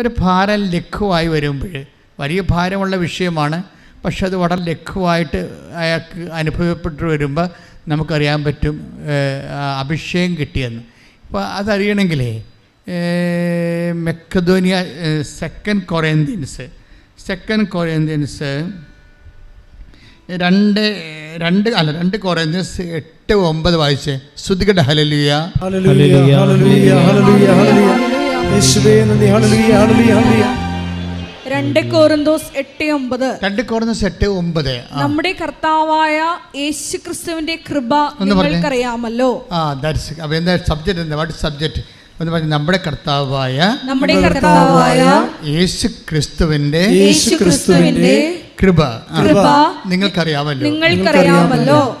ഒരു ഭാരം ലഘുവായി വരുമ്പോൾ വലിയ ഭാരമുള്ള വിഷയമാണ്. പക്ഷെ അത് വളരെ ലഘുവായിട്ട് അയാൾക്ക് അനുഭവപ്പെട്ട് വരുമ്പോൾ നമുക്കറിയാൻ പറ്റും അഭിഷേകം കിട്ടിയെന്ന്. അപ്പോൾ അതറിയണമെങ്കിലേ Macedonia second Corinthians second Corinthians രണ്ട് രണ്ട് അല്ല രണ്ട് കൊറേന്ത്യൻസ് എട്ട് ഒമ്പത് വായിച്ചേ. ശ്രുതികട ഹലലിയ ഹലലിയ ഹലലിയ ഹലലിയ ഹല്ലേലൂയ. യേശുവേ നന്ദി. ഹല്ലേലൂയ, ഹല്ലേലൂയ, ഹല്ലേലൂയ. രണ്ട് കോറിന്തോസ് എട്ട് ഒമ്പത്. രണ്ട് കൊറേന്ത്യൻസ് എട്ട് ഒമ്പത്. നമ്മുടെ കർത്താവായ യേശു ക്രിസ്തുവിന്റെ കൃപ നിങ്ങൾക്കറിയാമല്ലോ. ആ ദാറ്റ്സ് അപ്പോൾ എന്താ സബ്ജക്റ്റ് എന്താ? വാട്ട് സബ്ജക്റ്റ് എന്ന് പറഞ്ഞ നമ്മുടെ കർത്താവായ നമ്മുടെ കർത്താവായ യേശു ക്രിസ്തുവിന്റെ യേശു ക്രിസ്തുവിന്റെ കൃപ. നിങ്ങൾക്കറിയാമല്ലോ. നിങ്ങൾക്കറിയാമല്ലോ.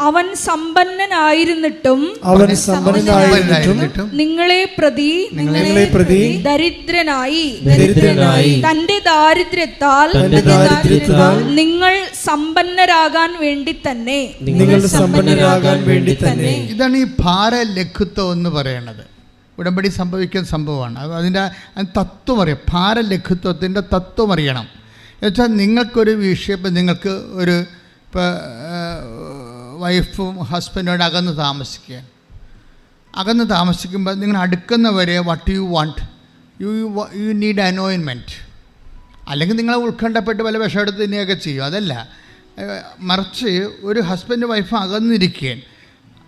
അവൻ സമ്പന്നനായിരുന്നിട്ടും അവൻ സമ്പന്നനായിരുന്നിട്ടും നിങ്ങളെ പ്രതി നിങ്ങളെ പ്രതി ദരിദ്രനായി. ദരിദ്രനായി. തന്റെ ദാരിദ്ര്യത്താൽ തന്റെ ദാരിദ്ര്യത്താൽ നിങ്ങൾ സമ്പന്നരാകാൻ വേണ്ടി തന്നെ. നിങ്ങൾ സമ്പന്നരാകാൻ വേണ്ടി തന്നെ. ഇതാണ് ഈ ഭാര ലഘുത്വം എന്ന് പറയുന്നത് ഉടമ്പടി സംഭവിക്കുന്ന സംഭവമാണ്. അത് അതിന്റെ തത്വം അറിയാം. ഭാരലഘുത്വത്തിന്റെ തത്വം അറിയണം. എന്നുവെച്ചാൽ നിങ്ങൾക്കൊരു വിഷയം ഇപ്പം നിങ്ങൾക്ക് ഒരു ഇപ്പോൾ വൈഫും ഹസ്ബൻഡോട് അകന്ന് താമസിക്കുക അകന്ന് താമസിക്കുമ്പോൾ നിങ്ങൾ അടുക്കുന്നവരെ what you want you you need അനോയിൻമെന്റ് അല്ലെങ്കിൽ നിങ്ങളെ ഉത്കണ്ഠപ്പെട്ട് പല വിഷം എടുത്ത് തന്നെയൊക്കെ ചെയ്യും. അതല്ല. മറിച്ച് ഒരു ഹസ്ബൻഡ് വൈഫ് അകന്നിരിക്കുകയാണ്.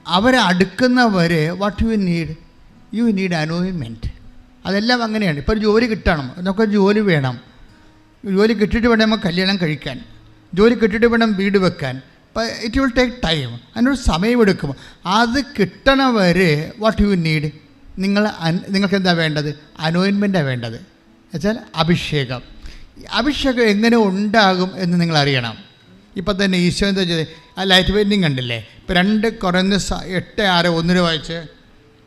അവരെ അടുക്കുന്നവരെ what you need you need അനോയിൻമെന്റ് അതെല്ലാം അങ്ങനെയാണ്. ഇപ്പോൾ ജോലി കിട്ടണം. നമുക്ക് ജോലി വേണം. ജോലി കിട്ടിയിട്ട് വേണം നമുക്ക് കല്യാണം കഴിക്കാൻ. ജോലി കിട്ടിയിട്ട് വേണം വീട് വെക്കാൻ. ഇറ്റ് വിൽ ടേക്ക് ടൈം അതിനൊരു സമയമെടുക്കും അത് കിട്ടണവരെ വാട്ട് യു നീഡ് നിങ്ങൾ നിങ്ങൾക്ക് എന്താ വേണ്ടത്? അനോയിൻമെന്റാണ് വേണ്ടത്. എന്നുവെച്ചാൽ അഭിഷേകം. അഭിഷേകം എങ്ങനെ ഉണ്ടാകും എന്ന് നിങ്ങൾ അറിയണം. ഇപ്പം തന്നെ ഈശോ എന്താ ചെയ്തത്? ആ ലൈറ്റ് പെയിന്റിങ് കണ്ടില്ലേ? ഇപ്പം രണ്ട് കുറഞ്ഞ എട്ട് ആറ് ഒന്നിന് വായിച്ച്?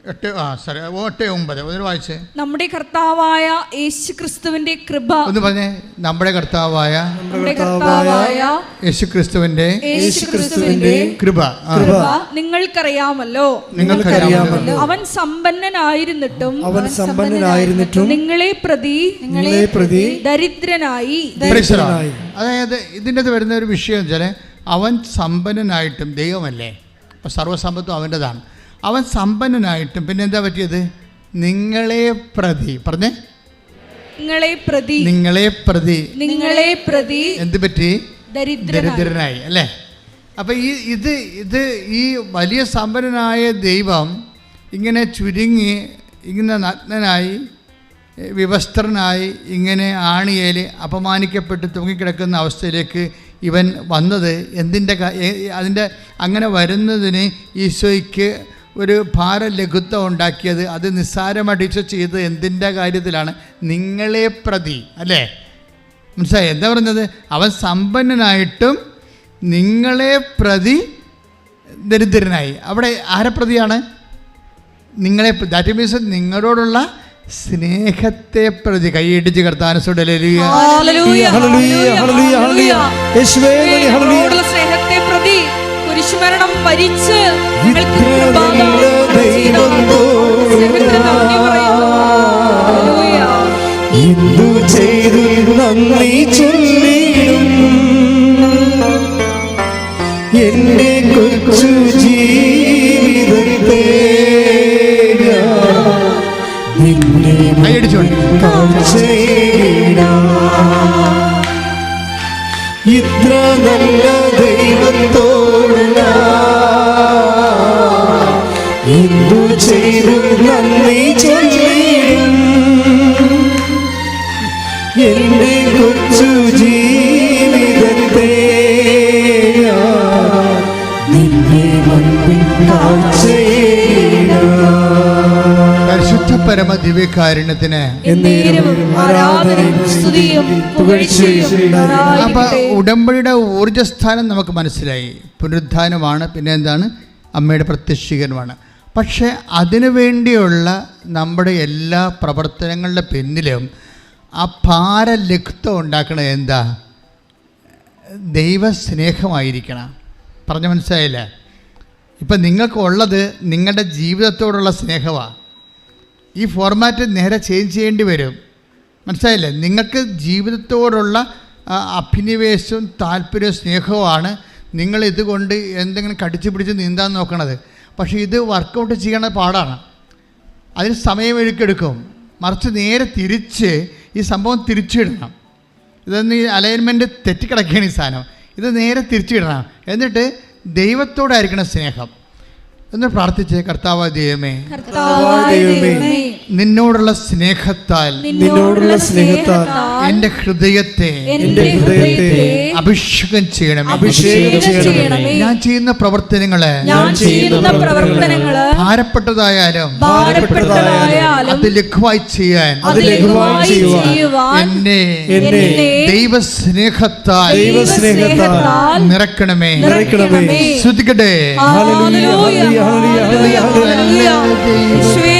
എട്ട് ആ സോറി എട്ട് ഒമ്പത്. ഒന്നിന് വായിച്ച്. നമ്മുടെ കർത്താവായ യേശു ക്രിസ്തുവിന്റെ കൃപ. ഒന്ന് പറഞ്ഞേ നമ്മുടെ കർത്താവായ നമ്മുടെ കർത്താവായ യേശു ക്രിസ്തുവിന്റെ യേശു ക്രിസ്തുവിന്റെ കൃപ കൃപ നിങ്ങൾക്കറിയാമല്ലോ. നിങ്ങൾക്കറിയാമല്ലോ. അവൻ സമ്പന്നനായിരുന്നിട്ടും അവൻ സമ്പന്നനായിരുന്നിട്ടും നിങ്ങളെ പ്രതി നിങ്ങളെ പ്രതി ദരിദ്രനായി. ദരിദ്രനായി. അതായത് ഇതിന്റെ വരുന്ന ഒരു വിഷയം വെച്ചാൽ അവൻ സമ്പന്നനായിട്ടും ദൈവമല്ലേ? അപ്പോൾ സർവസമ്പത്തും അവന്റെതാണ്. അവൻ സമ്പന്നനായിട്ടും പിന്നെ എന്താ പറ്റിയത്? നിങ്ങളെ പ്രതി. പറഞ്ഞേ. നിങ്ങളെ പ്രതി. നിങ്ങളെ പ്രതി. നിങ്ങളെ പ്രതി. എന്ത് പറ്റി? ദരിദ്രനായി. അല്ലേ? അപ്പൊ ഈ ഇത് ഇത് ഈ വലിയ സമ്പന്നനായ ദൈവം ഇങ്ങനെ ചുരുങ്ങി ഇങ്ങനെ നഗ്നനായി വിവസ്ത്രനായി ഇങ്ങനെ ആണിയേൽ അപമാനിക്കപ്പെട്ട് തൂങ്ങിക്കിടക്കുന്ന അവസ്ഥയിലേക്ക് ഇവൻ വന്നത് എന്തിന്റെ അതിന്റെ അങ്ങനെ വരുന്നതിന് ഈശോയ്ക്ക് ഒരു ഭാരലഘുത്വം ഉണ്ടാക്കിയത് അത് നിസ്സാരമടിച്ച് ചെയ്ത് എന്തിന്റെ കാര്യത്തിലാണ്? നിങ്ങളെ പ്രതി അല്ലേ? മനസ്സിലായി? എന്താ പറഞ്ഞത്? അവൻ സമ്പന്നനായിട്ടും നിങ്ങളെ പ്രതി ദരിദ്രനായി. അവിടെ ആരെ പ്രതിയാണ്? നിങ്ങളെ ദാറ്റ് മീൻസ് നിങ്ങളോടുള്ള സ്നേഹത്തെ പ്രതി. കൈയിടിച്ച് കർത്താനസോട് ഹല്ലേലൂയ, ഹല്ലേലൂയ, ഹല്ലേലൂയ, ഹല്ലേലൂയ. ഹല്ലേലൂയ. സ്നേഹത്തെ പ്രതി കുരിശുമരണം ഭരിച്ച് ദൈവത്തോ ചെയ്തു. നന്ദി ചൊല്ലിടും. എന്റെ കൊച്ചു ജീവിതത്തെ ഞാൻ നിന്നെ കൈയടിച്ചോണ്ട് കാഴ്ചയിടാം. ഇത്ര നല്ല ദൈവത്തോട് എന്തു ചെയ്തു നന്ദി ചൊല്ലിടും എന്റെ കൊച്ചു ജീവിതത്തെ നിന്നെ മുൻപിൽ. പരിശുദ്ധ പരമ ദിവ്യകാരുണ്യത്തിന് അപ്പം. ഉടമ്പടിയുടെ ഊർജസ്ഥാനം നമുക്ക് മനസ്സിലായി. പുനരുദ്ധാനമാണ് പിന്നെ എന്താണ്? അമ്മയുടെ പ്രത്യക്ഷീകരണമാണ്. പക്ഷേ അതിനു വേണ്ടിയുള്ള നമ്മുടെ എല്ലാ പ്രവർത്തനങ്ങളുടെ പിന്നിലും ആ ഭാരലിഖിത്വം ഉണ്ടാക്കണത് എന്താ? ദൈവസ്നേഹമായിരിക്കണം. പറഞ്ഞ മനസ്സിലായില്ലേ? ഇപ്പം നിങ്ങൾക്കുള്ളത് നിങ്ങളുടെ ജീവിതത്തോടുള്ള സ്നേഹമാണ് ഈ ഫോർമാറ്റ് നേരെ ചേഞ്ച് ചെയ്യേണ്ടി വരും. മനസ്സിലായില്ലേ? നിങ്ങൾക്ക് ജീവിതത്തോടുള്ള അഭിനിവേശവും താല്പര്യവും സ്നേഹവുമാണ് നിങ്ങൾ ഇതുകൊണ്ട് എന്തെങ്കിലും കടിച്ചു പിടിച്ച് നീന്താൻ നോക്കണത്. പക്ഷേ ഇത് വർക്കൗട്ട് ചെയ്യണ പാടാണ്. അതിന് സമയം എടുക്കെടുക്കും. മറിച്ച് നേരെ തിരിച്ച് ഈ സംഭവം തിരിച്ചിടണം. ഇതൊന്ന് ഈ അലൈൻമെന്റ് തെറ്റിക്കിടക്കുകയാണ് ഈ സാധനം. ഇത് നേരെ തിരിച്ചിടണം. എന്നിട്ട് ദൈവത്തോടായിരിക്കണം സ്നേഹം. എന്ന് പ്രാർത്ഥിച്ച് കർത്താവ് ദൈവമേ, നിന്നോടുള്ള സ്നേഹത്താൽ നിന്നോടുള്ള സ്നേഹത്താൽ എന്റെ ഹൃദയത്തെ എന്റെ ഹൃദയത്തെ അഭിഷേകം ചെയ്യണം അഭിഷേകം ചെയ്യണമേ. ഞാൻ ചെയ്യുന്ന പ്രവർത്തനങ്ങളെ ഞാൻ ചെയ്യുന്ന പ്രവർത്തനങ്ങൾ ഭാരപ്പെട്ടതായാലും ഭാരപ്പെട്ടതായാലും അത് ലഘുവായി ചെയ്യാൻ അത് ലഘുവായി ചെയ്യുവാൻ എന്നെ എന്നെ ദൈവസ്നേഹത്താൽ ദൈവസ്നേഹത്താൽ നിറക്കണമേ നിറയ്ക്കണമേ. ശ്രദ്ധിക്കട്ടെ ഹല്ലേലൂയ, ഹല്ലേലൂയ, ഹല്ലേലൂയ. യേശുവേ,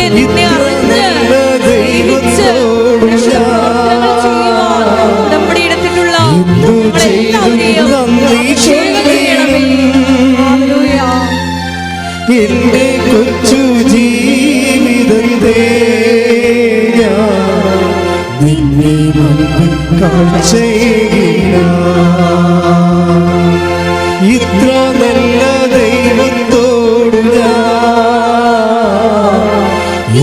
ഇത്ര നല്ല ദൈവത്തോടു ഞാൻ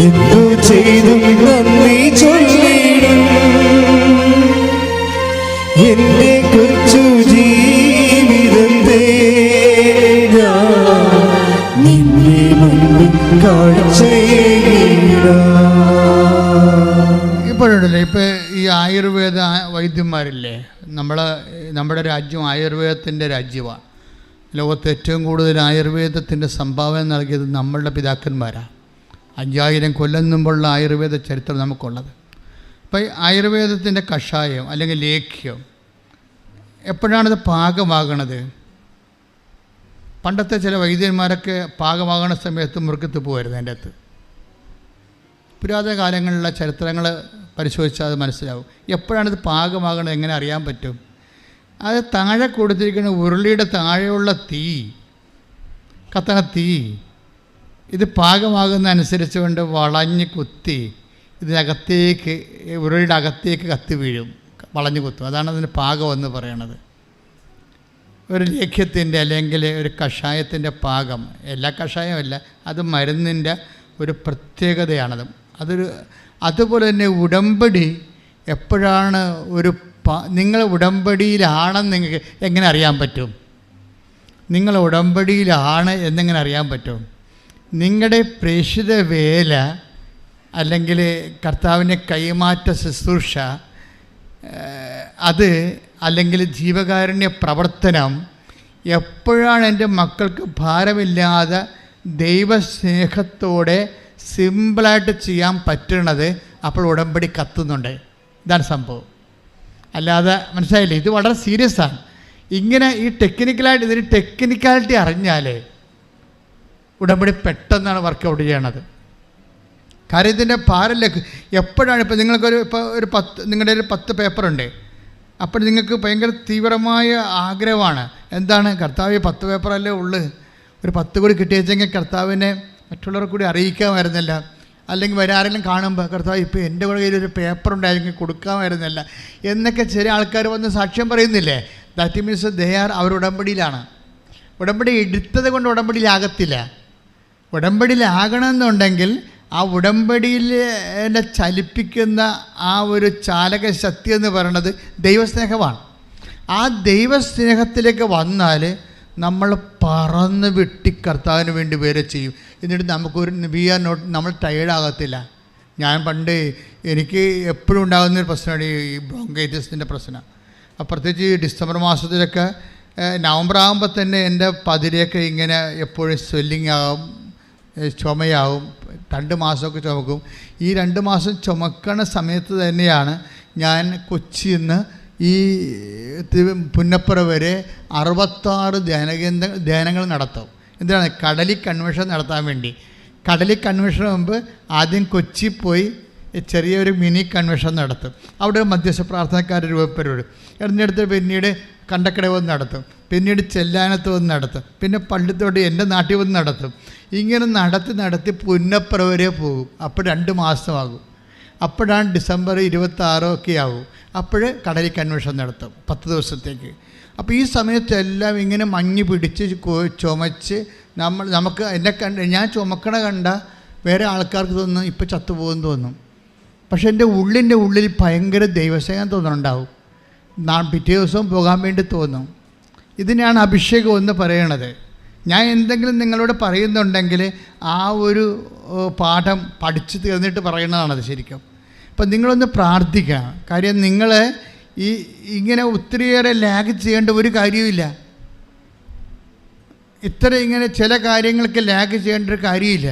എന്തു ചെയ്തും നന്ദി ചൊല്ലിടും. എന്റെ കൊച്ചു ജീവിതത്തെ നിന്നെ മുൻപിൽ കാഴ്ചയില്ല ഇപ്പോഴുണ്ടല്ലോ ഇപ്പോൾ ഈ ആയുർവേദ വൈദ്യന്മാരില്ലേ? നമ്മളെ നമ്മുടെ രാജ്യം ആയുർവേദത്തിന്റെ രാജ്യമാണ് ലോകത്ത് ഏറ്റവും കൂടുതൽ ആയുർവേദത്തിന്റെ സംഭാവന നൽകിയത് നമ്മളുടെ പിതാക്കന്മാരാണ്. അഞ്ചായിരം കൊല്ലം മുമ്പുള്ള ആയുർവേദ ചരിത്രം നമുക്കുള്ളത്. അപ്പോൾ ഈ ആയുർവേദത്തിന്റെ കഷായം അല്ലെങ്കിൽ ലേഖ്യം എപ്പോഴാണിത് പാകമാകണത്? പണ്ടത്തെ ചില വൈദ്യന്മാരൊക്കെ പാകമാകണ സമയത്ത് മുറുക്കത്ത് പോകുമായിരുന്നു അതിന്റെ അകത്ത്. പുരാതന കാലങ്ങളിലുള്ള ചരിത്രങ്ങൾ പരിശോധിച്ചാൽ അത് മനസ്സിലാവും. എപ്പോഴാണിത് പാകമാകണത്? എങ്ങനെ അറിയാൻ പറ്റും? അത് താഴെ കൊടുത്തിരിക്കുന്ന ഉരുളിയുടെ താഴെയുള്ള തീ കത്തണ തീ ഇത് പാകമാകുന്ന അനുസരിച്ച് കൊണ്ട് വളഞ്ഞ് കുത്തി ഇതിനകത്തേക്ക് ഉരുളിയുടെ അകത്തേക്ക് കത്തി വീഴും വളഞ്ഞു കുത്തും. അതാണ് അതിന് പാകം എന്ന് പറയണത്. ഒരു ലേഖ്യത്തിന്റെ അല്ലെങ്കിൽ ഒരു കഷായത്തിന്റെ പാകം. എല്ലാ കഷായമല്ല അത് മരുന്നിന്റെ ഒരു പ്രത്യേകതയാണത്. അതൊരു അതുപോലെ തന്നെ ഉടമ്പടി എപ്പോഴാണ് ഒരു നിങ്ങൾ ഉടമ്പടിയിലാണെന്ന് നിങ്ങൾക്ക് എങ്ങനെ അറിയാൻ പറ്റും? നിങ്ങൾ ഉടമ്പടിയിലാണ് എന്നെങ്ങനെ അറിയാൻ പറ്റും? നിങ്ങളുടെ പ്രേഷിത വേല അല്ലെങ്കിൽ കർത്താവിന്റെ കൈമാറ്റ ശുശ്രൂഷ അത് അല്ലെങ്കിൽ ജീവകാരുണ്യ പ്രവർത്തനം എപ്പോഴാണ് എന്റെ മക്കൾക്ക് ഭാരമില്ലാതെ ദൈവസ്നേഹത്തോടെ സിമ്പിളായിട്ട് ചെയ്യാൻ പറ്റണത്? അപ്പോൾ ഉടമ്പടി കത്തുന്നുണ്ട്. ഇതാണ് സംഭവം. അല്ലാതെ മനസ്സിലായില്ലേ? ഇത് വളരെ സീരിയസ് ആണ്. ഇങ്ങനെ ഈ ടെക്നിക്കലായിട്ട് ഇതിന് ടെക്നിക്കാലിറ്റി അറിഞ്ഞാലേ ഉടമ്പടി പെട്ടെന്നാണ് വർക്കൗട്ട് ചെയ്യണത്. കാര്യം ഇതിന്റെ ഭാരലേക്ക് എപ്പോഴാണ് ഇപ്പോൾ നിങ്ങൾക്കൊരു ഇപ്പോൾ ഒരു പത്ത് നിങ്ങളുടെ ഒരു പത്ത് പേപ്പറുണ്ട് അപ്പോൾ നിങ്ങൾക്ക് ഭയങ്കര തീവ്രമായ ആഗ്രഹമാണ്. എന്താണ്? കർത്താവ് പത്ത് പേപ്പറല്ലേ ഉള്ളു? ഒരു പത്ത് കൂടി കിട്ടിയെങ്കിൽ കർത്താവിനെ മറ്റുള്ളവർ കൂടി അറിയിക്കാമായിരുന്നില്ല അല്ലെങ്കിൽ വരാരെങ്കിലും കാണുമ്പോൾ കർത്താവ് ഇപ്പോൾ എന്റെ കൂടെ കയ്യിലൊരു പേപ്പർ ഉണ്ടായിരുന്നെങ്കിൽ കൊടുക്കാമായിരുന്നില്ല. എന്നൊക്കെ ചെറിയ ആൾക്കാർ വന്ന് സാക്ഷ്യം പറയുന്നില്ലേ? ദാറ്റ് മീൻസ് ദേ ആർ അവർ ഉടമ്പടിയിലാണ്. ഉടമ്പടി എടുത്തത് കൊണ്ട് ഉടമ്പടിയിലാകത്തില്ല. ഉടമ്പടിയിലാകണമെന്നുണ്ടെങ്കിൽ ആ ഉടമ്പടിയിലെ ചലിപ്പിക്കുന്ന ആ ഒരു ചാലക ശക്തി എന്ന് പറയുന്നത് ദൈവസ്നേഹമാണ്. ആ ദൈവസ്നേഹത്തിലേക്ക് വന്നാൽ നമ്മൾ പറന്ന് വെട്ടി കർത്താവിന് വേണ്ടി വേറെ ചെയ്യും. എന്നിട്ട് നമുക്കൊരു വി ആർ നോട്ട് നമ്മൾ ടയേർഡാകത്തില്ല ഞാൻ പണ്ട് എനിക്ക് എപ്പോഴും ഉണ്ടാകുന്നൊരു പ്രശ്നമാണ് ഈ ബ്രോങ്കൈറ്റിസിന്റെ പ്രശ്നം. പ്രത്യേകിച്ച് ഡിസംബർ മാസത്തിലൊക്കെ നവംബർ ആകുമ്പോൾ തന്നെ എന്റെ പതിരെയൊക്കെ ഇങ്ങനെ എപ്പോഴും സ്വെല്ലിങ് ആകും ചുമയാകും രണ്ട് മാസമൊക്കെ ചുമക്കും. ഈ രണ്ട് മാസം ചുമക്കണ സമയത്ത് തന്നെയാണ് ഞാൻ കൊച്ചിയിൽ നിന്ന് ഈ പുന്നപ്പുറ വരെ അറുപത്താറ് ധ്യാനകേന്ദ്ര ധ്യാനങ്ങൾ നടത്തും. എന്താണ് കടലി കൺവെൻഷൻ നടത്താൻ വേണ്ടി. കടലി കൺവെൻഷന് മുമ്പ് ആദ്യം കൊച്ചി പോയി ചെറിയൊരു മിനി കൺവെൻഷൻ നടത്തും. അവിടെ മധ്യസ്ഥ പ്രാർത്ഥനക്കാർ രൂപപ്പെടും എറിഞ്ഞെടുത്ത് പിന്നീട് കണ്ടക്കട വന്ന് നടത്തും. പിന്നീട് ചെല്ലാനത്ത് വന്ന് നടത്തും. പിന്നെ പള്ളിത്തോട്ട് എന്റെ നാട്ടിൽ വന്ന് നടത്തും. ഇങ്ങനെ നടത്തി നടത്തി പുന്നപ്പുറ വരെ പോകും. അപ്പോൾ രണ്ട് മാസമാകും. അപ്പോഴാണ് ഡിസംബർ ഇരുപത്തി ഒക്കെ ആവും. അപ്പോൾ കടലിൽ കൺവെൻഷൻ നടത്തും പത്ത് ദിവസത്തേക്ക്. അപ്പോൾ ഈ സമയത്തെല്ലാം ഇങ്ങനെ മഞ്ഞ് പിടിച്ച് ചുമച്ച് നമ്മൾ നമുക്ക് എന്നെ കണ്ട് ഞാൻ ചുമക്കണ കണ്ട വേറെ ആൾക്കാർക്ക് തോന്നും ഇപ്പോൾ ചത്തുപോകുമെന്ന് തോന്നും. പക്ഷേ എന്റെ ഉള്ളിന്റെ ഉള്ളിൽ ഭയങ്കര ദൈവസ്നേഹം തോന്നുന്നുണ്ടാവും. നാ പിറ്റേ ദിവസവും പോകാൻ വേണ്ടി തോന്നും. ഇതിനാണ് അഭിഷേകം എന്ന് പറയണത്. ഞാൻ എന്തെങ്കിലും നിങ്ങളോട് പറയുന്നുണ്ടെങ്കിൽ ആ ഒരു പാഠം പഠിച്ചു തീർന്നിട്ട് പറയുന്നതാണത് ശരിക്കും. അപ്പം നിങ്ങളൊന്ന് പ്രാർത്ഥിക്കണം കാര്യം നിങ്ങൾ ഈ ഇങ്ങനെ ഒത്തിരിയേറെ ലാഗ് ചെയ്യേണ്ട ഒരു കാര്യമില്ല ഇത്ര ഇങ്ങനെ ചില കാര്യങ്ങൾക്ക് ലാഗ് ചെയ്യേണ്ട ഒരു കാര്യമില്ല.